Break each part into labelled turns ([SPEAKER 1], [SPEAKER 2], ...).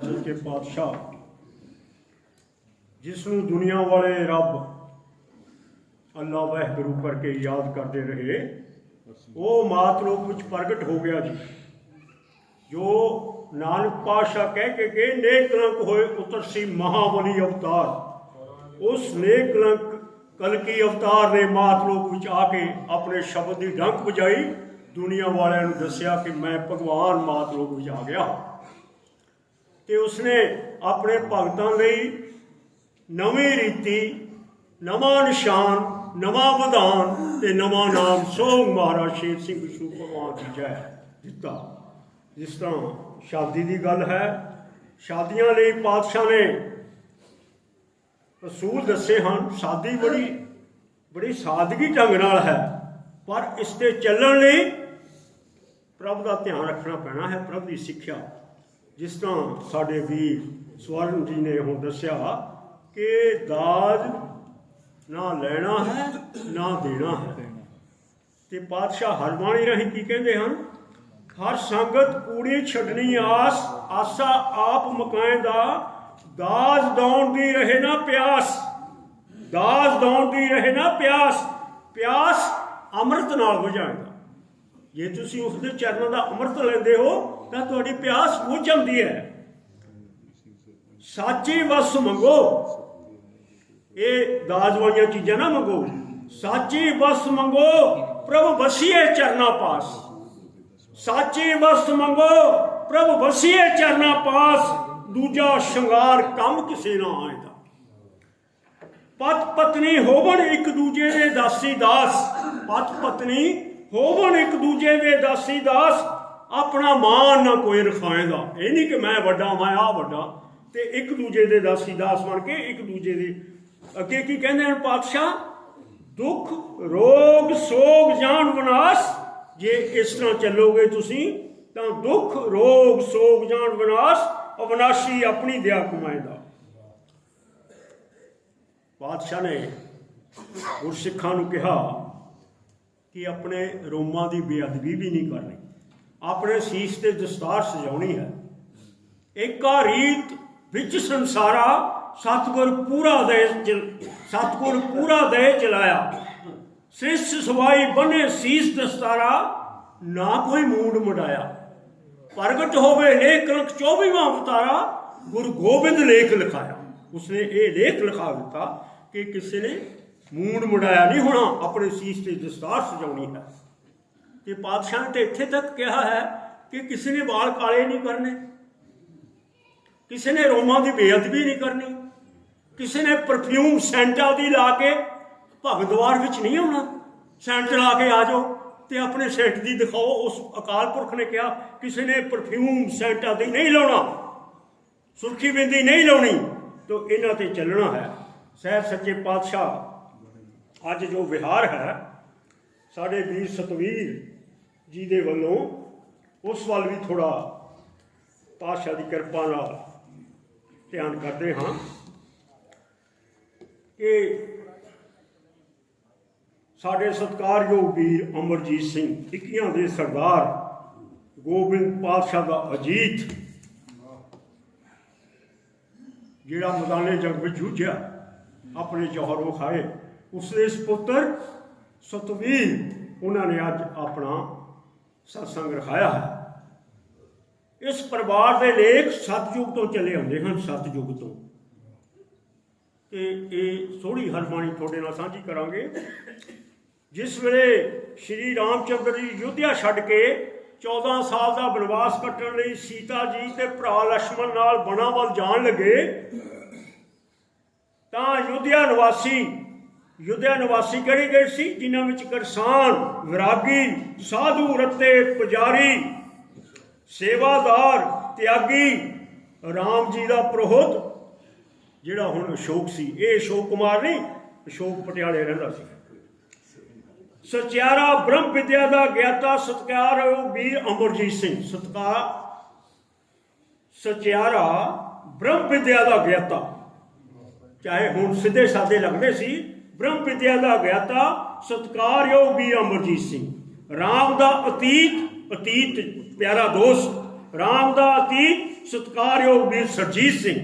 [SPEAKER 1] ਕੇ ਪਾਤਸ਼ਾਹ ਜਿਸ ਨੂੰ ਦੁਨੀਆ ਵਾਲੇ ਰੱਬ ਅੱਲਾ ਵਾਹਿਗੁਰੂ ਕਰਕੇ ਯਾਦ ਕਰਦੇ ਰਹੇ, ਉਹ ਮਾਤ ਮਾਤਲੋਕ ਵਿੱਚ ਪ੍ਰਗਟ ਹੋ ਗਿਆ ਜੀ। ਜੋ ਨਾਨਕ ਪਾਤਸ਼ਾਹ ਕਹਿ ਕੇ ਗਏ, ਨੇਕ ਕਲੰਕ ਹੋਏ ਉਤਰ ਸੀ ਮਹਾਬਲੀ ਅਵਤਾਰ। ਉਸ ਨੇਕ ਕਲੰਕ ਕਲਕੀ ਅਵਤਾਰ ਨੇ ਮਾਤ ਮਾਤਲੋਕ ਵਿੱਚ ਆ ਕੇ ਆਪਣੇ ਸ਼ਬਦ ਦੀ ਡੰਕ ਵਜਾਈ। ਦੁਨੀਆ ਵਾਲਿਆਂ ਨੂੰ ਦੱਸਿਆ ਕਿ ਮੈਂ ਭਗਵਾਨ ਮਾਤ ਮਾਤਲੋਕ ਵਿੱਚ ਆ ਗਿਆ। ਤੇ ਉਸਨੇ ਆਪਣੇ ਭਗਤਾਂ ਲਈ ਨਵੀਂ ਰੀਤੀ, ਨਵਾਂ ਨਿਸ਼ਾਨ, ਨਵਾਂ ਵਿਧਾਨ ਤੇ ਨਵਾਂ ਨਾਮ ਸੋਹ ਮਹਾਰਾਜ ਸ਼ੇਰ ਸਿੰਘ ਸ਼ੂ ਭਗਵਾਨ ਦੀ ਜੈ ਦਿੱਤਾ। ਜਿਸ ਤਰ੍ਹਾਂ ਸ਼ਾਦੀ ਦੀ ਗੱਲ ਹੈ, ਸ਼ਾਦੀਆਂ ਲਈ ਪਾਤਸ਼ਾਹ ਨੇ ਅਸੂਲ ਦੱਸੇ ਹਨ, ਸ਼ਾਦੀ ਬੜੀ ਬੜੀ ਸਾਦਗੀ ਢੰਗ ਨਾਲ ਹੈ, ਪਰ ਇਸ ਤੇ ਚੱਲਣ ਲਈ ਪ੍ਰਭ ਦਾ ਧਿਆਨ ਰੱਖਣਾ ਪੈਣਾ ਹੈ, ਪ੍ਰਭ ਦੀ ਸਿੱਖਿਆ। ਜਿਸ ਤਰ੍ਹਾਂ ਸਾਡੇ ਵੀਰ ਸਵਰਨ ਜੀ ਨੇ ਹੁਣ ਦੱਸਿਆ ਕਿ ਦਾਜ ਨਾ ਲੈਣਾ ਹੈ, ਨਾ ਦੇਣਾ ਹੈ। ਤੇ ਪਾਤਸ਼ਾਹ ਹਰਬਾਣੀ ਰਹੀ ਕੀ ਕਹਿੰਦੇ ਹਨ? ਹਰ ਸੰਗਤ ਕੂੜੀ ਛੱਡਣੀ ਆਸ, ਆਸਾ ਆਪ ਮਕਾਏ ਦਾ, ਦਾਜ ਦੌਣ ਦੀ ਰਹੇ ਨਾ ਪਿਆਸ। ਦਾਜ ਦੌਣ ਦੀ ਰਹੇ ਨਾ ਪਿਆਸ। ਪਿਆਸ ਅੰਮ੍ਰਿਤ ਨਾਲ ਬੁਝਾਏਗਾ। ਜੇ ਤੁਸੀਂ ਉਸ ਦੇ ਚਰਨਾਂ ਦਾ ਅੰਮ੍ਰਿਤ ਲੈਂਦੇ ਹੋ ਤਾਂ ਤੁਹਾਡੀ ਪਿਆਸ ਬੁਝ ਜਾਂਦੀ ਹੈ। ਸਾਚੀ ਵਸ ਮੰਗੋ। ਇਹ ਦਾਜ ਵਾਲੀਆਂ ਚੀਜ਼ਾਂ ਨਾ ਮੰਗੋ। ਸਾਚੀ ਵਸ ਮੰਗੋ। ਪ੍ਰਭ ਵਸੀਏ ਚਰਨਾ ਪਾਸ। ਸਾਚੀ ਵਸ ਮੰਗੋ। ਪ੍ਰਭ ਵਸੀਏ ਚਰਨਾ ਪਾਸ। ਦੂਜਾ ਸ਼ਿੰਗਾਰ ਕੰਮ ਕਿਸੇ ਨਾ ਆਏਦਾ ਪਤ ਪਤਨੀ ਹੋਵਣ ਇੱਕ ਦੂਜੇ ਦੇ ਦਾਸੀ ਦਾਸ। ਪਤ ਪਤਨੀ ਹੋਵਣ ਇੱਕ ਦੂਜੇ ਦੇ ਦਾਸੀ ਦਾਸ। ਆਪਣਾ ਮਾਨ ਨਾ ਕੋਈ ਰਖਾਏਗਾ ਇਹ ਨਹੀਂ ਕਿ ਮੈਂ ਵੱਡਾ, ਮੈਂ ਆ ਵੱਡਾ। ਤੇ ਇੱਕ ਦੂਜੇ ਦੇ ਦਾਸੀ, ਦਾਸ ਬਣ ਕੇ ਇੱਕ ਦੂਜੇ ਦੇ ਅੱਗੇ ਕੀ ਕਹਿੰਦੇ ਹਨ ਪਾਤਸ਼ਾਹ? ਦੁੱਖ, ਰੋਗ, ਸੋਗ, ਜਾਨ, ਵਿਨਾਸ਼, ਜੇ ਇਸ ਤਰ੍ਹਾਂ ਚੱਲੋਗੇ ਤੁਸੀਂ, ਤਾਂ ਦੁੱਖ, ਰੋਗ, ਸੋਗ, ਜਾਨ, ਵਿਨਾਸ਼, ਅਵਨਾਸ਼ੀ ਆਪਣੀ ਦਇਆ ਕਮਾਏਗਾ ਬਾਦਸ਼ਾਹ ਨੇ ਗੁਰਸਿੱਖਾਂ ਨੂੰ ਕਿਹਾ ਕਿ ਆਪਣੇ ਰੋਮਾਂ ਦੀ ਬੇਅਦਬੀ ਵੀ ਨਹੀਂ ਕਰਨੀ। ਆਪਣੇ ਸੀਸ ਤੇ ਦਸਤਾਰ ਸਜਾਉਣੀ ਹੈ। ਏਕਾ ਰੀਤ ਵਿੱਚ ਸੰਸਾਰਾ ਸਤਗੁਰ ਪੂਰਾ ਦੇ ਚਲ- ਸਤਗੁਰ ਪੂਰਾ ਦੇ ਚਲਾਇਆ। ਸ੍ਰਿਸ਼ਟ ਸਵਾਈ ਬਨੇ ਸੀਸ ਦਸਤਾਰਾ, ਨਾ ਕੋਈ ਮੂਡ ਮਡਾਇਆ ਪ੍ਰਗਟ ਹੋਵੇ ਲੇਖ ਕਲਕ 24ਵਾਂ ਅਵਤਾਰਾ, ਗੁਰੂ ਗੋਬਿੰਦ ਲੇਖ ਲਿਖਾਇਆ। ਉਸਨੇ ਇਹ ਲੇਖ ਲਿਖਾ ਦਿੱਤਾ ਕਿ ਕਿਸੇ ਨੇ ਮੂਡ ਮਡਾਇਆ ਨਹੀਂ ਹੋਣਾ, ਆਪਣੇ ਸੀਸ ਤੇ ਦਸਤਾਰ ਸਜਾਉਣੀ ਹੈ। ਕਿ ਪਾਤਸ਼ਾਹ ਨੇ ਤੇ ਇੱਥੇ ਤੱਕ ਕਿਹਾ ਹੈ ਕਿ ਕਿਸੇ ਨੇ ਵਾਲ ਕਾਲੇ ਨਹੀਂ ਕਰਨੇ, ਕਿਸੇ ਨੇ ਰੋਮਾਂ ਦੀ ਬੇਅਦਬੀ ਨਹੀਂ ਕਰਨੀ, ਕਿਸੇ ਨੇ ਪਰਫਿਊਮ ਸੈਂਟਾ ਦੀ ਲਾ ਕੇ ਭਗਦਵਾਰ ਵਿੱਚ ਨਹੀਂ ਆਉਣਾ, ਸੈਂਟ ਲਾ ਕੇ ਆ ਜਾਓ ਤੇ ਆਪਣੇ ਸੈਂਟ ਦੀ ਦਿਖਾਓ। ਉਸ ਅਕਾਲ ਪੁਰਖ ਨੇ ਕਿਹਾ, ਕਿਸੇ ਨੇ ਪਰਫਿਊਮ ਸੈਂਟਾ ਦੀ ਨਹੀਂ ਲਾਉਣਾ, ਸੁਰਖੀ ਬਿੰਦੀ ਨਹੀਂ ਲਾਉਣੀ, ਤੋ ਇਹਨਾਂ ਤੇ ਚੱਲਣਾ ਹੈ। ਸਹਿਬ ਸੱਚੇ ਪਾਤਸ਼ਾਹ, ਅੱਜ ਜੋ ਵਿਹਾਰ ਹੈ, ਸਾਡੇ ਵੀਰ ਸਤਵੀਰ ਜੀ ਦੇ ਵੱਲੋਂ ਉਸ ਵੱਲ ਵੀ ਥੋੜਾ ਪਾਤਸ਼ਾਹ ਦੀ ਕਿਰਪਾ ਨਾਲ ਧਿਆਨ ਕਰਦੇ ਹਾਂ ਕਿ ਸਾਡੇ ਸਤਿਕਾਰਯੋਗ ਵੀਰ ਅਮਰਜੀਤ ਸਿੰਘ ਟਿੱਕੀਆਂ ਦੇ ਸਰਦਾਰ ਗੋਬਿੰਦ ਪਾਤਸ਼ਾਹ ਦਾ ਅਜੀਤ, ਜਿਹੜਾ ਮਦਾਨੇ ਜੰਗ ਵਿੱਚ ਜੂਝਿਆ, ਆਪਣੇ ਜੌਹਰ ਵਿਖਾਏ ਉਸਦੇ ਸੁਪੁੱਤਰ ਸਤਵੀਰ, ਉਹਨਾਂ ਨੇ ਅੱਜ ਆਪਣਾ ਸਤਸੰਗ ਰਖਾਇਆ ਹੈ। ਇਸ ਪਰਿਵਾਰ ਦੇ ਲੇਖ ਸਤਜੁਗ ਤੋਂ ਚਲੇ ਆਉਂਦੇ ਹਨ ਸਤਜੁਗ ਤੋਂ। ਤੇ ਇਹ ਸੋਹਣੀ ਹਰਬਾਣੀ ਤੁਹਾਡੇ ਨਾਲ ਸਾਂਝੀ ਕਰਾਂਗੇ। ਜਿਸ ਵੇਲੇ ਸ਼੍ਰੀ ਰਾਮਚੰਦਰ ਜੀ ਯੁੱਧਿਆ ਛੱਡ ਕੇ 14 ਸਾਲ ਦਾ ਬਨਵਾਸ ਕੱਟਣ ਲਈ ਸੀਤਾ ਜੀ ਤੇ ਭਰਾ ਲక్ష్మణ ਨਾਲ ਬਣਾ ਵੱਲ ਜਾਣ ਲੱਗੇ, ਤਾਂ ਯੁੱਧਿਆ ਨਿਵਾਸੀ ਯੁੱਧਿਆ ਨਿਵਾਸੀ ਕਿਹੜੇ ਗਏ ਸੀ? ਜਿਨ੍ਹਾਂ ਵਿੱਚ ਕਿਰਸਾਨ ਵਿਰਾਗੀ, ਸਾਧੂ, ਰੱਤੇ, ਪੁਜਾਰੀ, ਸੇਵਾਦਾਰ, ਤਿਆਗੀ, ਰਾਮ ਜੀ ਦਾ ਪ੍ਰੋਹਤ, ਜਿਹੜਾ ਹੁਣ ਅਸ਼ੋਕ ਸੀ। ਇਹ ਅਸ਼ੋਕ ਕੁਮਾਰ ਨਹੀਂ, ਅਸ਼ੋਕ ਪਟਿਆਲੇ ਰਹਿੰਦਾ ਸੀ। ਸਚਿਆਰਾ ਬ੍ਰਹਮ ਵਿਦਿਆ ਦਾ ਗਿਆਤਾ ਸਤਕਾਰ ਵੀਰ ਅਮਰਜੀਤ ਸਿੰਘ। ਸਤਕਾਰ, ਸਚਿਆਰਾ ਬ੍ਰਹਮ ਵਿਦਿਆ ਦਾ ਗਿਆਤਾ। ਚਾਹੇ ਹੁਣ ਸਿੱਧੇ ਸਾਦੇ ਲੱਗਦੇ ਸੀ ਬ੍ਰਹਮ ਵਿਦਿਆ ਦਾ ਗਿਆਤਾ ਸਤਕਾਰਯੋਗ ਵੀਰ ਅਮਰਜੀਤ ਸਿੰਘ। ਰਾਮ ਦਾ ਅਤੀਤ ਅਤੀਤ ਪਿਆਰਾ ਦੋਸਤ। ਰਾਮ ਦਾ ਅਤੀਤ, ਸਤਕਾਰਯੋਗ ਵੀਰ ਸਰਜੀਤ ਸਿੰਘ।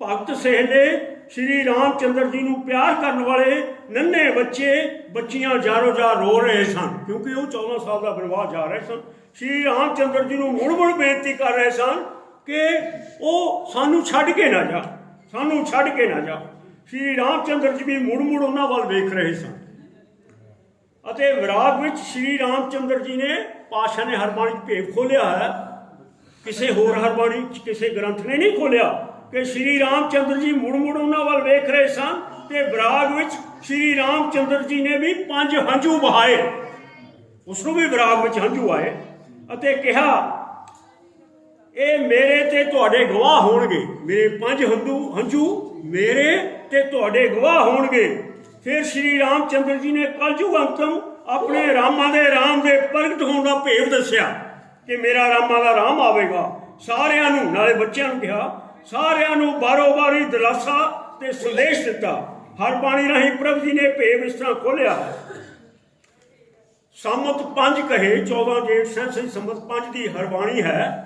[SPEAKER 1] ਭਗਤ ਸਹਿਲੇ ਸ਼੍ਰੀ ਰਾਮ ਚੰਦਰ ਜੀ ਨੂੰ ਪਿਆਰ ਕਰਨ ਵਾਲੇ ਨੰਨੇ ਬੱਚੇ ਬੱਚੀਆਂ ਜਾਰੋ ਜਾਰ ਰੋ ਰਹੇ ਸਨ, ਕਿਉਂਕਿ ਉਹ 14 ਸਾਲ ਦਾ ਬਨਵਾਸ ਜਾ ਰਹੇ ਸਨ। ਸ਼੍ਰੀ ਰਾਮ ਚੰਦਰ ਜੀ ਨੂੰ ਮੁੜ ਮੁੜ ਬੇਨਤੀ ਕਰ ਰਹੇ ਸਨ ਕਿ ਉਹ ਸਾਨੂੰ ਛੱਡ ਕੇ ਨਾ ਜਾ, ਸਾਨੂੰ ਛੱਡ ਕੇ ਨਾ ਜਾ। ਸ਼੍ਰੀ ਰਾਮਚੰਦਰ ਜੀ ਵੀ ਮੁੜ ਮੁੜ ਉਹਨਾਂ ਵੱਲ ਵੇਖ ਰਹੇ ਸਨ। ਅਤੇ ਵਿਰਾਗ ਵਿੱਚ ਸ਼੍ਰੀ ਰਾਮਚੰਦਰ ਜੀ ਨੇ ਪਾਸ਼ਾ ਨੇ ਹਰਬਾਣੀ ਚ ਭੇਦ ਖੋਲਿਆ ਹੈ। ਕਿਸੇ ਹੋਰ ਹਰਬਾਣੀ ਚ ਕਿਸੇ ਗ੍ਰੰਥ ਨੇ ਨਹੀਂ ਖੋਲਿਆ ਕਿ ਸ਼੍ਰੀ ਰਾਮਚੰਦਰ ਜੀ ਮੁੜ ਮੁੜ ਉਹਨਾਂ ਵੱਲ ਵੇਖ ਰਹੇ ਸਨ ਤੇ ਵਿਰਾਗ ਵਿੱਚ ਸ਼੍ਰੀ ਰਾਮਚੰਦਰ ਜੀ ਨੇ ਵੀ ਪੰਜ ਹੰਝੂ ਬਹਾਏ ਉਸ ਨੂੰ ਵੀ ਵਿਰਾਗ ਵਿੱਚ ਹੰਝੂ ਆਏ ਅਤੇ ਕਿਹਾ, ਇਹ ਮੇਰੇ ਤੇ ਤੁਹਾਡੇ ਗਵਾਹ ਹੋਣਗੇ। ਮੇਰੇ ਪੰਜ ਹੰਝੂ ਹੰਝੂ ਮੇਰੇ ਤੇ ਤੁਹਾਡੇ ਗਵਾਹ ਹੋਣਗੇ। ਫਿਰ ਸ਼੍ਰੀ ਰਾਮ ਚੰਦਰ ਜੀ ਨੇ ਕਲਯੁਗ ਅੰਤਮ ਆਪਣੇ ਰਾਮਾਂ ਦੇ ਰਾਮ ਦੇ ਪ੍ਰਗਟ ਹੋਣ ਦਾ ਭੇਵ ਦੱਸਿਆ ਕਿ ਮੇਰਾ ਰਾਮਾਂ ਦਾ ਰਾਮ ਆਵੇਗਾ। ਸਾਰਿਆਂ ਨੂੰ, ਨਾਲੇ ਬੱਚਿਆਂ ਨੂੰ ਕਿਹਾ, ਸਾਰਿਆਂ ਨੂੰ ਬਾਰੋ ਬਾਰੀ ਦਿਲਾਸਾ ਤੇ ਸੰਦੇਸ਼ ਦਿੱਤਾ। ਹਰ ਬਾਣੀ ਰਾਹੀਂ ਪ੍ਰਭ ਜੀ ਨੇ ਭੇਵ ਇਸ ਤਰ੍ਹਾਂ ਖੋਲਿਆ ਸੰਮਤ ਪੰਜ ਕਹੇ 14 ਜੇਠ ਸੈਂਸੀ ਸੰਮਤ ਪੰਜ ਦੀ ਹਰਬਾਣੀ ਹੈ।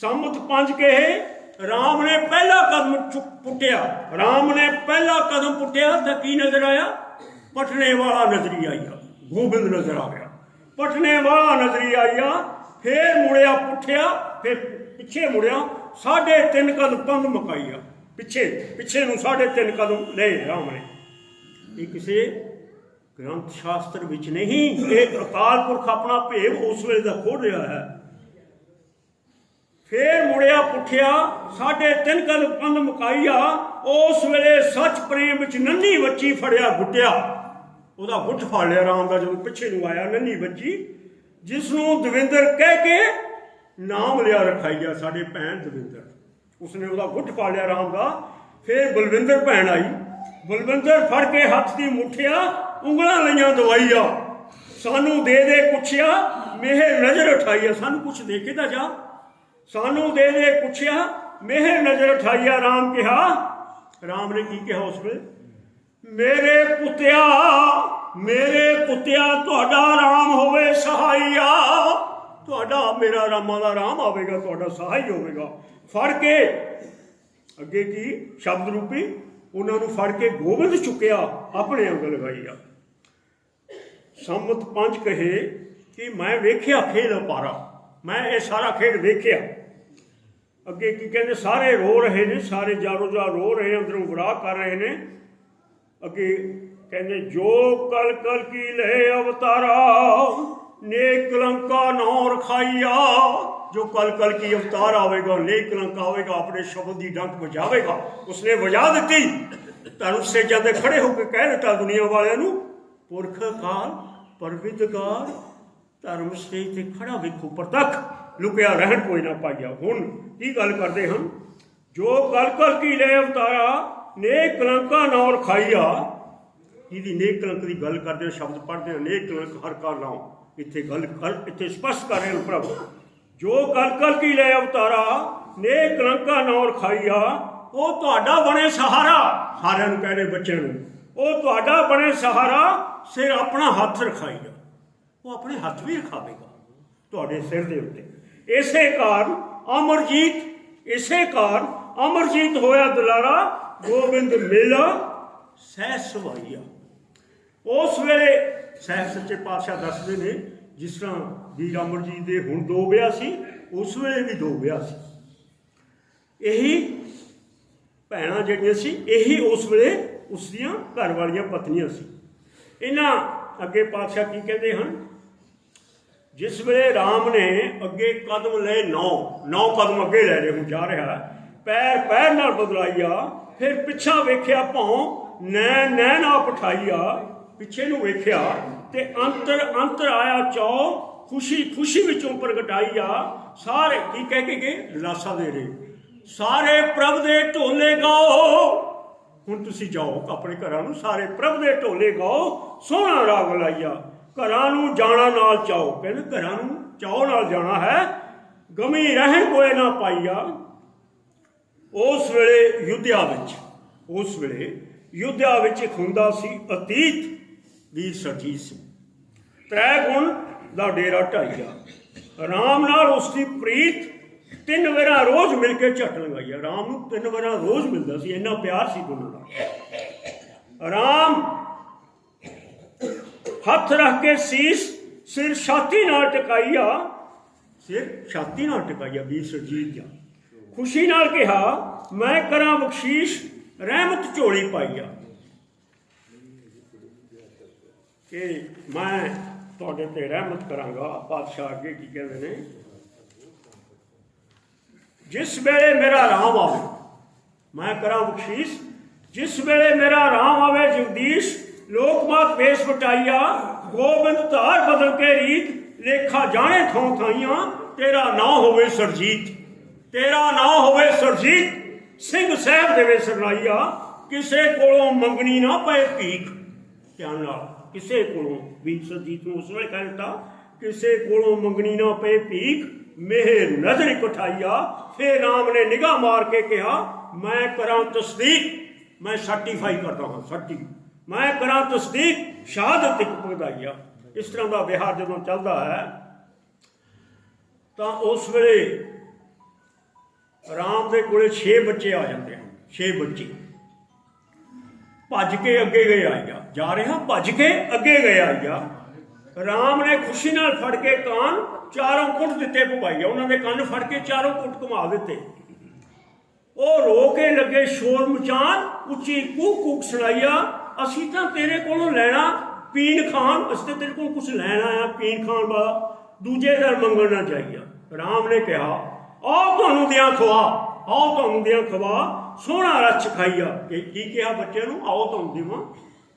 [SPEAKER 1] ਸੰਮਤ ਪੰਜ ਕਹੇ ਰਾਮ ਨੇ ਪਹਿਲਾ ਕਦਮ ਚੁੱਕ ਪੁੱਟਿਆ। ਰਾਮ ਨੇ ਪਹਿਲਾ ਕਦਮ ਪੁੱਟਿਆ ਤਾਂ ਕੀ ਨਜ਼ਰ ਆਇਆ। ਪਟਨੇ ਵਾਲਾ ਨਜ਼ਰੀ ਆਇਆ ਗੋਬਿੰਦ ਨਜ਼ਰ ਆ ਗਿਆ। ਪਟਨੇ ਵਾਲਾ ਨਜ਼ਰੀ ਆਇਆ ਫੇਰ ਮੁੜਿਆ ਪੁੱਠਿਆ, ਫਿਰ ਪਿੱਛੇ ਮੁੜਿਆ। ਸਾਢੇ ਤਿੰਨ ਕਦਮ ਪੰਧ ਮਕਾਈਆ ਪਿੱਛੇ ਪਿੱਛੇ ਨੂੰ ਸਾਢੇ ਤਿੰਨ ਕਦਮ ਲਏ ਰਾਮ ਨੇ। ਇਹ ਕਿਸੇ ਗ੍ਰੰਥ ਸ਼ਾਸਤਰ ਵਿੱਚ ਨਹੀਂ, ਇਹ ਅਕਾਲ ਪੁਰਖ ਆਪਣਾ ਭੇਵ ਉਸ ਵੇਲੇ ਦਾ ਖੋਲ ਰਿਹਾ ਹੈ। ਫੇਰ ਮੁੜਿਆ ਪੁੱਠਿਆ ਸਾਢੇ ਤਿੰਨ ਕਦ ਪੰਨ ਮੁਕਾਈਆ ਉਸ ਵੇਲੇ ਸੱਚ ਪ੍ਰੇਮ ਵਿੱਚ ਨੰਨੀ ਬੱਚੀ ਫੜਿਆ ਗੁੱਟਿਆ ਉਹਦਾ ਗੁੱਟ ਫੜ ਲਿਆ ਰਾਮ ਦਾ, ਜਦੋਂ ਪਿੱਛੇ ਨੂੰ ਆਇਆ, ਨੰਨੀ ਬੱਚੀ ਜਿਸ ਨੂੰ ਦਵਿੰਦਰ ਕਹਿ ਕੇ ਨਾਮ ਲਿਆ ਰਖਾਈਆ ਸਾਡੇ ਭੈਣ ਦਵਿੰਦਰ। ਉਸਨੇ ਉਹਦਾ ਗੁੱਟ ਫੜ ਲਿਆ ਰਾਮ ਦਾ, ਫੇਰ ਬਲਵਿੰਦਰ ਭੈਣ ਆਈ। ਬਲਵਿੰਦਰ ਫੜ ਕੇ ਹੱਥ ਦੀ ਮੁੱਠਿਆ, ਉਂਗਲਾਂ ਲਈਆਂ, ਦਵਾਈਆ। ਸਾਨੂੰ ਦੇ ਦੇ ਪੁੱਛਿਆ ਮੇਹ ਨਜ਼ਰ ਉਠਾਈਆ ਸਾਨੂੰ ਕੁਛ ਦੇ ਕੇ ਤਾਂ ਜਾ। ਸਾਨੂੰ ਦੇ ਦੇ ਪੁੱਛਿਆ ਮੇਹ ਨਜ਼ਰ ਉਠਾਈਆ, ਰਾਮ ਕਿਹਾ। ਰਾਮ ਨੇ ਕੀ ਕਿਹਾ ਉਸ ਵੇਲੇ? ਮੇਰੇ ਪੁੱਤਿਆ ਮੇਰੇ ਪੁੱਤਿਆ, ਤੁਹਾਡਾ ਰਾਮ ਹੋਵੇ ਸਹਾਈਆ ਤੁਹਾਡਾ, ਮੇਰਾ ਰਾਮਾਂ ਦਾ ਰਾਮ ਆਵੇਗਾ, ਤੁਹਾਡਾ ਸਹਾਈ ਹੋਵੇਗਾ। ਫੜ ਕੇ ਅੱਗੇ ਕੀ? ਸ਼ਬਦ ਰੂਪੀ ਉਹਨਾਂ ਨੂੰ ਫੜ ਕੇ ਗੋਬਿੰਦ ਚੁੱਕਿਆ, ਆਪਣੇ ਅੰਗ ਲਗਾਈਆ। ਸੰਮਤ ਪੰਜ ਕਹੇ ਕਿ ਮੈਂ ਵੇਖਿਆ ਖੇਡ ਪਾਰਾ ਮੈਂ ਇਹ ਸਾਰਾ ਖੇਡ ਵੇਖਿਆ। ਅੱਗੇ ਕੀ ਕਹਿੰਦੇ, ਸਾਰੇ ਰੋ ਰਹੇ ਨੇ, ਸਾਰੇ ਜਾਰੋ ਜਾ ਰੋ ਰਹੇ ਅੰਦਰੋਂ ਵਿਰਾਹ ਕਰ ਰਹੇ ਨੇ। ਅੱਗੇ ਕਹਿੰਦੇ, ਜੋ ਕਲ ਕਲ ਕੀ ਲੈ ਅਵਤਾਰਾ, ਨੇਕ ਕਲੰਕਾ ਨੌ ਰਖਾਈਆ। ਜੋ ਕਲ ਕਲ ਕੀ ਅਵਤਾਰ ਆਵੇਗਾ, ਨੇਕ ਕਲੰਕ ਆਵੇਗਾ, ਆਪਣੇ ਸ਼ਬਦ ਦੀ ਡੰਕ ਵਜਾਵੇਗਾ। ਉਸਨੇ ਵਜਾ ਦਿੱਤੀ। ਤੁਹਾਨੂੰ ਸਟੇਜਾਂ ਤੇ ਖੜੇ ਹੋ ਕੇ ਕਹਿ ਦਿੱਤਾ ਦੁਨੀਆ ਵਾਲਿਆਂ ਨੂੰ, ਪੁਰਖ ਕਾਲ ਪਰਵਿਦਗਾਰ ਧਰਮ ਸਟੇਜ ਤੇ ਖੜਾ ਵੇਖੋ, ਪ੍ਰਤੱਖ ਲੁਕਿਆ ਰਹਿਣ ਕੋਈ ਨਾ ਪਾਈਆ। ਹੁਣ ਕੀ ਗੱਲ ਕਰਦੇ ਹਨ? ਜੋ ਕਲ ਕਲ ਕੀ ਲੈ ਅਵਤਾਰਾ, ਨੇਕ ਕਲੰਕਾ ਨੌ ਰਖਾਈਆ ਇਹਦੀ ਨੇਕ ਕਲੰਕ ਦੀ ਗੱਲ ਕਰਦੇ ਹੋ ਸ਼ਬਦ ਪੜ੍ਹਦੇ ਹੋ ਨੇਕ ਕਲੰਕ ਹਰ ਕਾ ਨਾਮ ਇੱਥੇ ਗੱਲ ਇੱਥੇ ਸਪਸ਼ਟ ਕਰ ਰਹੇ ਹਨ ਪ੍ਰਭੂ। ਜੋ ਕਲ ਕਲ ਕੀ ਲੈ ਅਵਤਾਰਾ ਨੇ ਕਲੰਕਾ ਨੌ ਰਖਾਈਆ ਉਹ ਤੁਹਾਡਾ ਬਣੇ ਸਹਾਰਾ। ਸਾਰਿਆਂ ਨੂੰ ਕਹਿੰਦੇ ਬੱਚਿਆਂ ਨੂੰ, ਉਹ ਤੁਹਾਡਾ ਬਣੇ ਸਹਾਰਾ, ਸਿਰ ਆਪਣਾ ਹੱਥ ਰਖਾਈਆ। ਉਹ ਆਪਣੇ ਹੱਥ ਵੀ ਰਖਾਵੇਗਾ ਤੁਹਾਡੇ ਸਿਰ ਦੇ ਉੱਤੇ। ਇਸੇ ਕਾਰਨ ਅਮਰਜੀਤ, ਇਸੇ ਕਾਰਨ ਅਮਰਜੀਤ ਹੋਇਆ ਦੁਲਾਰਾ, ਗੋਬਿੰਦ ਮੇਲਾ, ਸਹਿ ਸੁਭਾਈਆ ਉਸ ਵੇਲੇ ਸਹਿ ਸੱਚੇ ਪਾਤਸ਼ਾਹ ਦੱਸਦੇ ਨੇ, ਜਿਸ ਤਰ੍ਹਾਂ ਵੀਰ ਅਮਰਜੀਤ ਦੇ ਹੁਣ ਦੋ ਵਿਆਹ ਸੀ, ਉਸ ਵੇਲੇ ਵੀ ਦੋ ਵਿਆਹ ਸੀ। ਇਹੀ ਭੈਣਾਂ ਜਿਹੜੀਆਂ ਸੀ, ਇਹੀ ਉਸ ਵੇਲੇ ਉਸ ਦੀਆਂ ਘਰ ਵਾਲੀਆਂ ਪਤਨੀਆਂ ਸੀ। ਇਹਨਾਂ ਅੱਗੇ ਪਾਤਸ਼ਾਹ ਕੀ ਕਹਿੰਦੇ ਹਨ? ਜਿਸ ਵੇਲੇ ਰਾਮ ਨੇ ਅੱਗੇ ਕਦਮ ਲਏ, ਨੌ ਨੌ ਕਦਮ ਅੱਗੇ ਲੈ ਰਹੇ ਹੁਣ ਜਾ ਰਿਹਾ ਪੈਰ ਪੈਰ ਨਾਲ ਬਦਲਾਈਆ ਫਿਰ ਪਿੱਛਾ ਵੇਖਿਆ ਭੌਂ ਨੈ ਨੈ ਨਾ ਪਠਾਈਆ ਪਿੱਛੇ ਨੂੰ ਵੇਖਿਆ ਤੇ ਅੰਤਰ ਅੰਤਰ ਆਇਆ ਚੌ, ਖੁਸ਼ੀ ਖੁਸ਼ੀ ਵਿੱਚੋਂ ਪ੍ਰਗਟਾਈਆ ਸਾਰੇ, ਕੀ ਕਹਿ ਕੇ ਗਏ? ਲਾਸਾ ਦੇ ਰਹੇ। ਸਾਰੇ ਪ੍ਰਭ ਦੇ ਢੋਲੇ ਗਾਓ। ਹੁਣ ਤੁਸੀਂ ਜਾਓ, ਆਪਣੇ ਘਰਾਂ ਨੂੰ ਸਾਰੇ ਪ੍ਰਭ ਦੇ ਢੋਲੇ ਗਾਓ, ਸੋਹਣਾ ਰਾਗ ਲਾਈਆ ਘਰਾਂ ਨੂੰ ਜਾਣਾ ਨਾਲ ਚਾਓ। ਕਹਿੰਦੇ ਘਰਾਂ ਨੂੰ ਚਾਓ ਨਾਲ ਜਾਣਾ ਹੈ। ਗਮੀ ਰਹਿਣ ਕੋਏ ਨਾ ਪਾਈਆ। ਉਸ ਵੇਲੇ ਯੁੱਧਿਆ ਵਿੱਚ, ਉਸ ਵੇਲੇ ਯੁੱਧਿਆ ਵਿੱਚ ਇੱਕ ਹੁੰਦਾ ਸੀ ਅਤੀਤ ਵੀਰ ਸਰਜੀਤ ਸਿੰਘ। ਤ੍ਰੈ ਗੁਣ ਦਾ ਡੇਰਾ ਢਾਈਆ। ਰਾਮ ਨਾਲ ਉਸ ਦੀ ਪ੍ਰੀਤ ਤਿੰਨ ਵਾਰਾਂ ਰੋਜ਼ ਮਿਲ ਕੇ ਝੱਟ ਲੰਗਾਈ ਆ ਰਾਮ ਨੂੰ ਤਿੰਨ ਵਾਰਾਂ ਰੋਜ਼ ਮਿਲਦਾ ਸੀ। ਇੰਨਾ ਪਿਆਰ ਸੀ ਦੋਨਾਂ ਦਾ। ਰਾਮ ਹੱਥ ਰੱਖ ਕੇ ਸੀਸ ਸਿਰ ਛਾਤੀ ਨਾਲ ਟਿਕਾਈਆ ਸਿਰ ਛਾਤੀ ਨਾਲ ਟਿਕਾਈਆ ਵੀਰ ਸਰਜੀਤ ਜਾ ਖੁਸ਼ੀ ਨਾਲ ਕਿਹਾ ਮੈਂ ਕਰਾਂ ਬਖਸ਼ੀਸ਼ ਰਹਿਮਤ ਝੋਲੀ ਪਾਈਆ ਕਿ ਮੈਂ ਤੁਹਾਡੇ ਤੇ ਰਹਿਮਤ ਕਰਾਂਗਾ ਬਾਦਸ਼ਾਹ ਅੱਗੇ ਕੀ ਕਹਿੰਦੇ ਨੇ ਜਿਸ ਵੇਲੇ ਮੇਰਾ ਰਾਮ ਆਵੇ ਮੈਂ ਕਰਾਂ ਬਖਸ਼ੀਸ਼ ਜਿਸ ਵੇਲੇ ਮੇਰਾ ਰਾਮ ਆਵੇ ਜਗਦੀਸ਼ ਲੋਕ ਮਾਤ ਪੇਸ਼ ਵਟਾਈਆ, ਗੋਬਿੰਦ ਧਾਰ ਬਦਲ ਕੇ ਰੀਤ ਲੇਖਾ ਜਾਣੇ ਥਾਂ ਥਾਈਆਂ, ਤੇਰਾ ਨਾਂ ਹੋਵੇ ਸਰਜੀਤ। ਤੇਰਾ ਨਾਂ ਹੋਵੇ ਸਰਜੀਤ, ਸਿੰਘ ਸਾਹਿਬ ਦੇਵੇ ਸਰਨਾਈਆ। ਕਿਸੇ ਕੋਲੋਂ ਮੰਗਣੀ ਨਾ ਪਏ ਭੀਖ। ਧਿਆਨ ਨਾਲ, ਕਿਸੇ ਕੋਲੋਂ। ਵੀ ਸਰਜੀਤ ਨੂੰ ਉਸ ਵੇਲੇ ਕਹਿ ਦਿੱਤਾ, ਕਿਸੇ ਕੋਲੋਂ ਮੰਗਣੀ ਨਾ ਪਏ ਭੀਖ ਮੇਹ ਨਜ਼ਰ ਇਕਠਾਈਆ ਫੇਰ ਰਾਮ ਨੇ ਨਿਗਾਹ ਮਾਰ ਕੇ ਕਿਹਾ, ਮੈਂ ਕਰਾਂ ਤਸਦੀਕ, ਮੈਂ ਸਰਟੀਫਾਈ ਕਰਦਾ ਹਾਂ ਸਰਟੀ ਮੈਂ ਕਰਾਂ ਤਸਦੀਕ, ਸ਼ਹਾਦਤ ਇੱਕ ਪਗਦਾਈਆ ਇਸ ਤਰ੍ਹਾਂ ਦਾ ਵਿਹਾਰ ਜਦੋਂ ਚੱਲਦਾ ਹੈ, ਤਾਂ ਉਸ ਵੇਲੇ ਰਾਮ ਦੇ ਕੋਲੇ 6 ਬੱਚੇ ਆ ਜਾਂਦੇ ਹਨ 6 ਬੱਚੇ। ਭੱਜ ਕੇ ਅੱਗੇ ਗਏ ਆਇਆ ਜਾ ਰਿਹਾ, ਭੱਜ ਕੇ ਅੱਗੇ ਗਏ ਆਇਆ ਰਾਮ ਨੇ ਖੁਸ਼ੀ ਨਾਲ ਫੜ ਕੇ ਕਾਨ ਚਾਰੋਂ ਕੁੱਟ ਦਿੱਤੇ ਭਵਾਈਆ ਉਹਨਾਂ ਦੇ ਕੰਨ ਫੜ ਕੇ ਚਾਰੋਂ ਕੁੱਟ ਘੁਮਾ ਦਿੱਤੇ। ਉਹ ਰੋ ਕੇ ਲੱਗੇ, ਸ਼ੋਰ ਮਚਾਨ ਉੱਚੀ ਕੂਕ ਕੂਕ ਸੁਣਾਈਆ। ਅਸੀਂ ਤਾਂ ਤੇਰੇ ਕੋਲੋਂ ਲੈਣਾ ਪੀਣ ਖਾਣ, ਅਸੀਂ ਤਾਂ ਤੇਰੇ ਕੋਲ ਕੁਝ ਲੈਣ ਆਇਆ ਪੀਣ ਖਾਣ ਵਾਲਾ। ਦੂਜੇ ਦਰ ਮੰਗਣ ਨਾ ਰਾਮ ਨੇ ਕਿਹਾ, ਆਓ ਤੁਹਾਨੂੰ ਦਿਆਂ ਖਵਾ, ਆਓ ਤੁਹਾਨੂੰ ਦਿਆਂ ਖਵਾ, ਸੋਹਣਾ ਰੱਛ ਖਾਈਆ। ਕਿ ਕੀ ਕਿਹਾ ਬੱਚਿਆਂ ਨੂੰ? ਆਓ ਤੁਹਾਨੂੰ ਦੇਵਾਂ।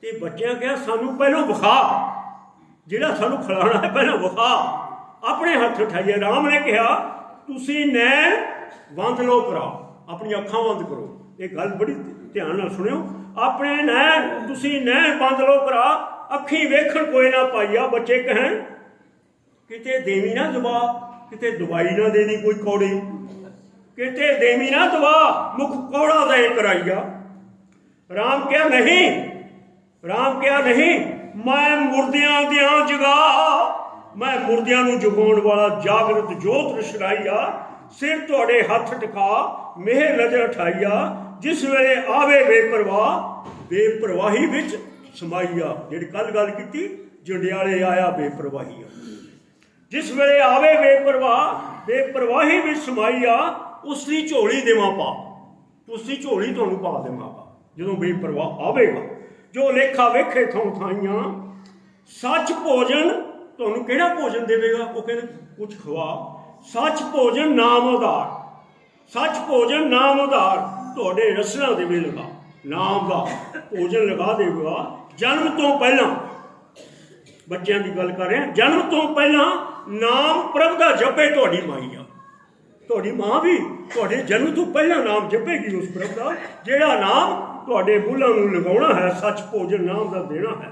[SPEAKER 1] ਤੇ ਬੱਚਿਆਂ ਕਿਹਾ, ਸਾਨੂੰ ਪਹਿਲਾਂ ਵਿਖਾ। ਜਿਹੜਾ ਸਾਨੂੰ ਖਿਲਾਉਣਾ ਹੈ, ਪਹਿਲਾਂ ਵਿਖਾ। ਆਪਣੇ ਹੱਥ ਉਠਾਈਏ। ਰਾਮ ਨੇ ਕਿਹਾ, ਤੁਸੀਂ ਨੈਣ ਬੰਦ ਲੋ ਕਰਾਓ, ਆਪਣੀਆਂ ਅੱਖਾਂ ਬੰਦ ਕਰੋ। ਇਹ ਗੱਲ ਬੜੀ ਧਿਆਨ ਨਾਲ ਸੁਣਿਓ। ਆਪਣੇ ਨੈਣ ਤੁਸੀਂ ਨੈਣ ਬੰਦ ਲੋ ਕਰਾ ਅੱਖੀ ਵੇਖਣ ਕੋਈ ਨਾ ਪਾਈਆ ਬੱਚੇ ਕਹਿਣ, ਕਿਤੇ ਦੇਵੀ ਨਾ ਦਵਾ ਕਿਤੇ ਦਵਾਈ ਨਾ ਦੇਣੀ ਕੋਈ ਕੌੜੀ ਕਿਤੇ ਦੇਵੀ ਨਾ ਦਵਾ ਮੁਖ ਕੌੜਾ ਦੇ ਕਰਾਈਆ ਰਾਮ ਕਿਹਾ ਨਹੀਂ, ਰਾਮ ਕਿਹਾ ਨਹੀਂ, ਮੈਂ ਮੁਰਦਿਆਂ ਦਿਆਂ ਜਗਾ, ਮੈਂ ਮੁਰਦਿਆਂ ਨੂੰ ਜਗਾਉਣ ਵਾਲਾ ਜਾਗਰਤ ਜੋਤ ਰਸ਼ਨਾਈਆ ਸਿਰ ਤੁਹਾਡੇ ਹੱਥ ਟਿਕਾ ਮੇਹ ਨਜ਼ਰ ਉਠਾਈਆ ਜਿਸ ਵੇਲੇ ਆਵੇ ਬੇਪਰਵਾਹ, ਬੇਪਰਵਾਹੀ ਵਿੱਚ ਸਮਾਈਆ। ਜਿਹੜੀ ਕੱਲ ਗੱਲ ਕੀਤੀ, ਜੰਡਿਆਲੇ ਆਇਆ ਬੇਪਰਵਾਹੀ ਜਿਸ ਵੇਲੇ ਆਵੇ ਬੇਪਰਵਾਹ, ਬੇਪਰਵਾਹੀ ਵਿੱਚ ਸਮਾਈਆ ਉਸ ਦੀ ਝੋਲੀ ਦੇਵਾਂ ਪਾ। ਉਸ ਦੀ ਝੋਲੀ ਤੁਹਾਨੂੰ ਪਾ ਦੇਵਾਂ ਪਾ ਜਦੋਂ ਬੇਪਰਵਾਹ ਆਵੇਗਾ, ਜੋ ਲੇਖਾ ਵੇਖੇ ਥਾਂ ਥਾਈਆਂ, ਸੱਚ ਭੋਜਨ ਤੁਹਾਨੂੰ ਕਿਹੜਾ ਭੋਜਨ ਦੇਵੇਗਾ? ਉਹ ਕਹਿੰਦੇ ਕੁਝ ਖਵਾ। ਸੱਚ ਭੋਜਨ ਨਾਮ ਉਧਾਰ। ਸੱਚ ਭੋਜਨ ਨਾਮ ਉਧਾਰ। ਤੁਹਾਡੇ ਰਸਨਾ ਦੇ ਵਿੱਚ ਲਗਾ ਨਾਮ ਦਾ ਭੋਜਨ ਲਗਾ ਦੇਵੇਗਾ ਜਨਮ ਤੋਂ ਪਹਿਲਾਂ। ਬੱਚਿਆਂ ਦੀ ਗੱਲ ਕਰ ਰਿਹਾ, ਜਨਮ ਤੋਂ ਪਹਿਲਾਂ ਨਾਮ ਪ੍ਰਭ ਦਾ ਜਪੇ ਤੁਹਾਡੀ ਮਾਈ ਆ। ਤੁਹਾਡੀ ਮਾਂ ਵੀ ਤੁਹਾਡੇ ਜਨਮ ਤੋਂ ਪਹਿਲਾਂ ਨਾਮ ਜਪੇਗੀ ਉਸ ਪ੍ਰਭ ਦਾ, ਜਿਹੜਾ ਨਾਮ ਤੁਹਾਡੇ ਬੁੱਲਾਂ ਨੂੰ ਲਗਾਉਣਾ ਹੈ, ਸੱਚ ਭੋਜਨ ਨਾਮ ਦਾ ਦੇਣਾ ਹੈ।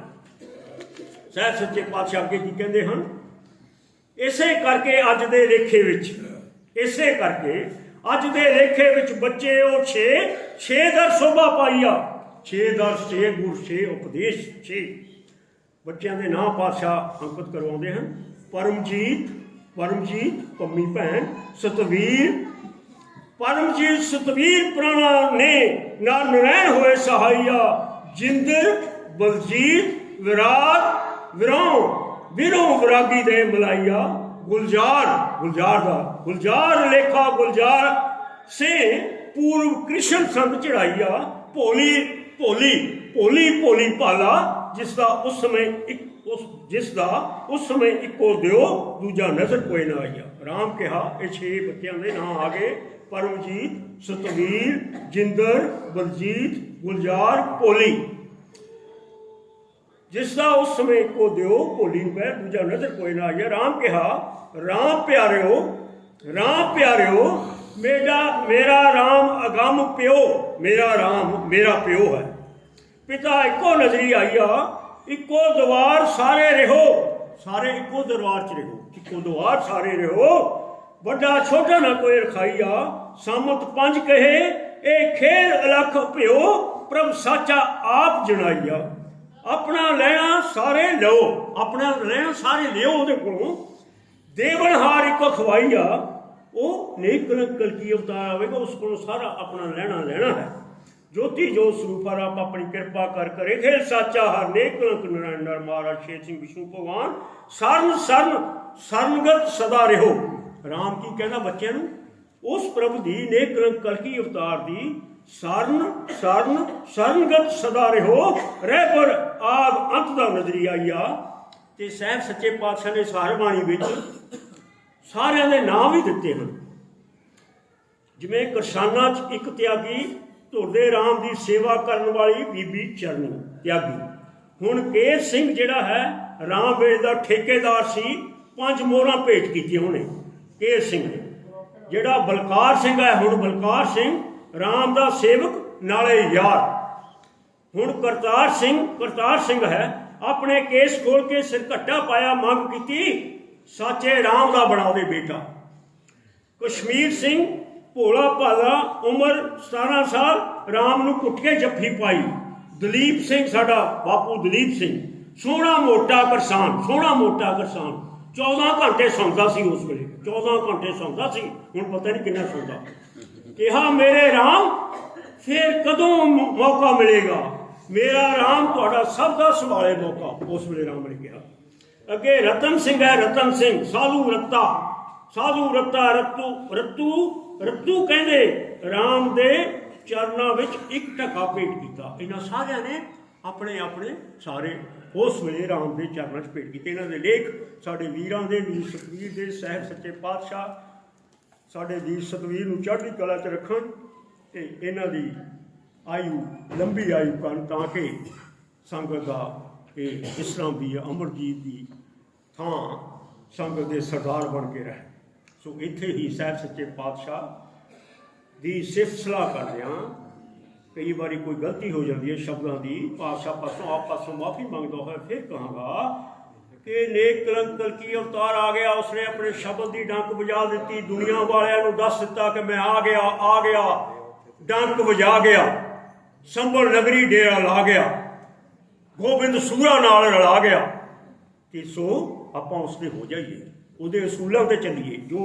[SPEAKER 1] ਸਹਿਬ ਸੱਚੇ ਪਾਤਸ਼ਾਹ ਅੱਗੇ ਕੀ ਕਹਿੰਦੇ ਹਨ? ਇਸੇ ਕਰਕੇ ਅੱਜ ਦੇ ਲੇਖੇ ਵਿੱਚ, ਇਸੇ ਕਰਕੇ ਅੱਜ ਦੇ ਲੇਖੇ ਵਿੱਚ ਬੱਚੇ ਉਹ 6 6 ਦਰ ਸੋਭਾ ਪਾਈਆ। 6 ਦਰ 6 ਗੁਰ 6 ਉਪਦੇਸ਼ 6 ਬੱਚਿਆਂ ਦੇ ਨਾਂ ਪਾਤਸ਼ਾਹ ਅੰਕਿਤ ਕਰਵਾਉਂਦੇ ਹਨ। ਪਰਮਜੀਤ ਪਰਮਜੀਤ, ਪੰਮੀ ਭੈਣ, ਸਤਵੀਰ। ਪਰਮਜੀਤ, ਸਤਵੀਰ ਪ੍ਰਾਣਾ ਨੇ ਨਾਲ ਨਰੈਣ ਹੋਏ ਸਹਾਈਆ। ਜਿੰਦਰ ਬਲਜੀਤ, ਵਿਰਾਟ, ਵਿਰੋਂ ਵਿਰੋਂ ਵਿਰਾਗੀ ਦੇ ਮਲਾਈਆ। ਗੁਲਜ਼ਾਰ ਗੁਲਜ਼ਾਰ ਦਾ ਗੁਲਜ਼ਾਰ ਲੇਖਾ ਗੁਲਜ਼ਾਰ ਸੇ ਪੂਰਵ ਕ੍ਰਿਸ਼ਨ ਸੰਤ ਚੜਾਈਆ ਭੋਲੀ ਭੋਲੀ ਭੋਲੀ ਭੋਲੀ ਭਾਲਾ ਜਿਸ ਦਾ ਉਸ ਸਮੇਂ ਇੱਕ ਉਸ ਜਿਸ ਦਾ ਉਸ ਸਮੇਂ ਇੱਕੋ ਦਿਓ ਦੂਜਾ ਨਜ਼ਰ ਕੋਈ ਨਾ ਆਇਆ ਰਾਮ ਕਿਹਾ ਇਹ ਛੇ ਬੱਚਿਆਂ ਦੇ ਨਾਂ ਆ ਗਏ ਪਰਮਜੀਤ ਸਤਵੀਰ ਜਿੰਦਰ ਬਲਜੀਤ ਗੁਲਜ਼ਾਰ ਭੋਲੀ ਜਿਸ ਦਾ ਉਸ ਸਮੇਂ ਇੱਕੋ ਦਿਓ ਭੋਲੀ ਨੂੰ ਪੈ ਦੂਜਾ ਨਜ਼ਰ ਕੋਈ ਨਾ ਆਇਆ ਰਾਮ ਕਿਹਾ, ਰਾਮ ਪਿਆਰਿਓ ਰਾਮ ਪਿਆਰਿਓ, ਮੇਰਾ ਮੇਰਾ ਰਾਮ ਅਗੰਮ ਪਿਓ, ਮੇਰਾ ਰਾਮ, ਮੇਰਾ ਪਿਓ ਹੈ। ਪਿਤਾ ਇੱਕੋ ਨਜ਼ਰੀ ਆਈਆ, ਇੱਕੋ ਦਵਾਰ ਸਾਰੇ ਰਹੋ, ਸਾਰੇ ਇੱਕੋ ਦਰਬਾਰ ਚ ਰਹੋ, ਇੱਕੋ ਦਵਾਰ ਸਾਰੇ ਰਹੋ। ਵੱਡਾ ਛੋਟਾ ਨਾ ਕੋਈ ਰਖਾਈਆ, ਸਾਮਤ ਪੰਜ ਕਹੇ, ਇਹ ਖੇਲ ਅਲਖ ਭਿਓ, ਪ੍ਰਭ ਸਾਚਾ ਆਪ ਜਣਾਈਆ। ਆਪਣਾ ਲੈਣਾ ਸਾਰੇ ਲਓ, ਆਪਣਾ ਲੈਣਾ ਸਾਰੇ ਲਿਓ ਉਹਦੇ ਕੋਲੋਂ। ਦੇਵਨਹਾਰ ਇੱਕੋ ਖਵਾਈਆ ਉਹ ਨੇਕ ਕਲਕੀ ਅਵਤਾਰ ਆਵੇਗਾ, ਉਸ ਕੋਲੋਂ ਸਾਰਾ ਆਪਣਾ ਲੈਣਾ ਲੈਣਾ ਹੈ। ਜੋਤੀ ਜੋ ਸਰੂਪ ਆਪ ਆਪਣੀ ਕਿਰਪਾ ਕਰ ਕਰੇ। ਖੇਲ ਸਾਚਾ ਹਰ ਨੇਕ ਕਲੰਕ ਨਰਾਇਣ ਨਰ ਮਹਾਰਾਜ ਸ਼ੇਰ ਸਿੰਘ ਵਿਸ਼ਨੂੰ ਭਗਵਾਨ, ਸਰਨ ਸਰਨ, ਸਰਨਗਤ ਸਦਾ ਰਹੋ। ਰਾਮ ਕੀ ਕਹਿੰਦਾ ਬੱਚਿਆਂ ਨੂੰ? ਉਸ ਪ੍ਰਭੂ ਦੀ ਨੇਕ ਕਲੰਕ ਕਲਕੀ ਅਵਤਾਰ ਦੀ ਸਰਨ ਸਰਨ ਸਰਨਗਤ ਸਦਾ ਰਹੋ। ਰਹਿ ਪਰ ਆਦ ਅੰਤ ਦਾ ਨਜ਼ਰੀਆ ਆਈਆ ਤੇ ਸਹਿਬ ਸੱਚੇ ਪਾਤਸ਼ਾਹ ਨੇ ਸਾਰ ਬਾਣੀ ਵਿੱਚ ਸਾਰਿਆਂ ਦੇ ਨਾਮ ਵੀ ਦਿੱਤੇ ਹਨ। ਜਿਵੇਂ ਕਿਰਸਾਨਾਂ 'ਚ ਇੱਕ ਤਿਆਗੀ, ਧੁਰਦੇ ਰਾਮ ਦੀ ਸੇਵਾ ਕਰਨ ਵਾਲੀ ਬੀਬੀ ਚਰਨੀ ਤਿਆਗੀ। ਹੁਣ ਕੇਰ ਸਿੰਘ ਜਿਹੜਾ ਹੈ, ਰਾਮ ਵੇਦ ਦਾ ਠੇਕੇਦਾਰ ਸੀ, ਪੰਜ ਮੋਹਰਾਂ ਭੇਟ ਕੀਤੀਆਂ ਉਹਨੇ, ਕੇਰ ਸਿੰਘ ਨੇ। ਜਿਹੜਾ ਬਲਕਾਰ ਸਿੰਘ ਹੈ, ਹੁਣ ਬਲਕਾਰ ਸਿੰਘ ਰਾਮ ਦਾ ਸੇਵਕ, ਨਾਲੇ ਯਾਰ। ਹੁਣ ਕਰਤਾਰ ਸਿੰਘ ਕਰਤਾਰ ਸਿੰਘ ਹੈ, ਆਪਣੇ ਕੇਸ ਖੋਲ ਕੇ ਸਿਰ ਘੱਟਾ ਪਾਇਆ, ਮੰਗ ਕੀਤੀ, ਸਾਚੇ ਰਾਮ ਦਾ ਬਣਾਵੇ ਬੇਟਾ। ਕਸ਼ਮੀਰ ਸਿੰਘ, ਭੋਲਾ ਭਾਲਾ, ਉਮਰ 17 ਸਾਲ, ਰਾਮ ਨੂੰ ਕੁੱਟ ਕੇ ਜੱਫੀ ਪਾਈ। ਦਲੀਪ ਸਿੰਘ ਸਾਡਾ ਬਾਪੂ ਦਲੀਪ ਸਿੰਘ। ਸੋਹਣਾ ਮੋਟਾ ਕਿਸਾਨ, ਸੋਹਣਾ ਮੋਟਾ ਕਿਸਾਨ। 14 ਘੰਟੇ ਸੌਂਦਾ ਸੀ ਉਸ ਵੇਲੇ। 14 ਘੰਟੇ ਸੌਂਦਾ ਸੀ, ਹੁਣ ਪਤਾ ਨਹੀਂ ਕਿੰਨਾ ਸੌਂਦਾ। ਕਿਹਾ, ਮੇਰੇ ਰਾਮ, ਫਿਰ ਕਦੋਂ ਮੌਕਾ ਮਿਲੇਗਾ? ਮੇਰਾ ਰਾਮ, ਤੁਹਾਡਾ ਸਭ ਦਾ ਸੰਭਾਲੇ ਮੌਕਾ। ਉਸ ਵੇਲੇ ਰਾਮ ਨੇ ਕਿਹਾ। ਅੱਗੇ, ਰਤਨ ਸਿੰਘ ਹੈ, ਰਤਨ ਸਿੰਘ, ਸਾਧੂ ਰੱਤਾ ਸਾਧੂ ਰੱਤਾ ਰਤੂ ਰਤੂ ਰਤੂ ਕਹਿੰਦੇ, ਰਾਮ ਦੇ ਚਰਨਾਂ ਵਿੱਚ ਇੱਕ ਟਕਾ ਭੇਟ ਕੀਤਾ। ਇਹਨਾਂ ਸਾਰਿਆਂ ਨੇ ਆਪਣੇ ਆਪਣੇ ਸਾਰੇ, ਉਸ ਵੇਲੇ ਰਾਮ ਦੇ ਚਰਨਾਂ 'ਚ ਭੇਟ ਕੀਤੇ। ਇਹਨਾਂ ਦੇ ਲੇਖ ਸਾਡੇ ਵੀਰਾਂ ਦੇ ਵੀਰ ਸਤਵੀਰ ਦੇ, ਸਹਿਬ ਸੱਚੇ ਪਾਤਸ਼ਾਹ ਸਾਡੇ ਵੀਰ ਸਤਵੀਰ ਨੂੰ ਚੜ੍ਹਦੀ ਕਲਾ 'ਚ ਰੱਖਣ ਤੇ ਇਹਨਾਂ ਦੀ ਆਯੂ, ਲੰਬੀ ਆਯੂ ਕਰਨ ਤਾਂ ਕਿ ਸੰਗਤ ਦਾ ਇਹ ਇਸ ਦੀ ਅਮਰਜੀਤ ਦੀ ਥਾਂ ਸੰਗਤ ਦੇ ਸਰਦਾਰ ਬਣ ਕੇ ਰਹੇ। ਸੋ ਇੱਥੇ ਹੀ ਸਾਹਿਬ ਸੱਚੇ ਪਾਤਸ਼ਾਹ ਦੀ ਸਿਫਤ ਸਲਾਹ ਕਰਦੇ ਹਾਂ। ਕਈ ਵਾਰੀ ਕੋਈ ਗਲਤੀ ਹੋ ਜਾਂਦੀ ਹੈ ਸ਼ਬਦਾਂ ਦੀ, ਪਾਤਸ਼ਾਹ ਪਾਸੋਂ ਆਪ ਪਾਸੋਂ ਮਾਫੀ ਮੰਗਦਾ ਹੋਇਆ ਫਿਰ ਕਹਾਂਗਾ ਕਿ ਨੇਕ ਕਲੰਕ ਕਲਕੀ ਅਵਤਾਰ ਆ ਗਿਆ, ਉਸਨੇ ਆਪਣੇ ਸ਼ਬਦ ਦੀ ਡੰਕ ਵਜਾ ਦਿੱਤੀ, ਦੁਨੀਆ ਵਾਲਿਆਂ ਨੂੰ ਦੱਸ ਦਿੱਤਾ ਕਿ ਮੈਂ ਆ ਗਿਆ ਆ ਗਿਆ, ਡੰਕ ਵਜਾ ਗਿਆ, ਸੰਭਲ ਨਗਰੀ ਡੇਰਾ ਲਾ ਗਿਆ, ਗੋਬਿੰਦ ਸੂਰਾ ਨਾਲ ਰਲਾ ਗਿਆ। ਕਿ ਸੋ ਆਪਾਂ ਉਸਦੇ ਹੋ ਜਾਈਏ, ਉਹਦੇ ਅਸੂਲਾਂ ਤੇ ਚੱਲੀਏ, ਜੋ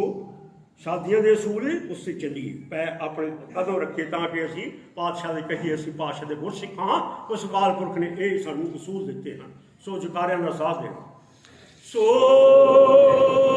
[SPEAKER 1] ਸ਼ਾਦੀਆਂ ਦੇ ਅਸੂਲ ਨੇ, ਉਸ ਤੇ ਚੱਲੀਏ। ਪੈ ਆਪਣੇ ਕਦਮ ਰੱਖੇ ਤਾਂ ਕਿ ਅਸੀਂ ਪਾਤਸ਼ਾਹ ਦੇ ਕਹੀਏ ਅਸੀਂ ਪਾਤਸ਼ਾਹ ਦੇ ਗੁਰਸਿੱਖ ਸਿੱਖਾਂ ਉਸ ਅਕਾਲ ਪੁਰਖ ਨੇ ਇਹ ਸਾਨੂੰ ਅਸੂਲ ਦਿੱਤੇ ਹਨ। ਸੋ ਜਕਾਰਿਆਂ ਦਾ ਸਾਥ ਦੇਣਾ। ਸੋ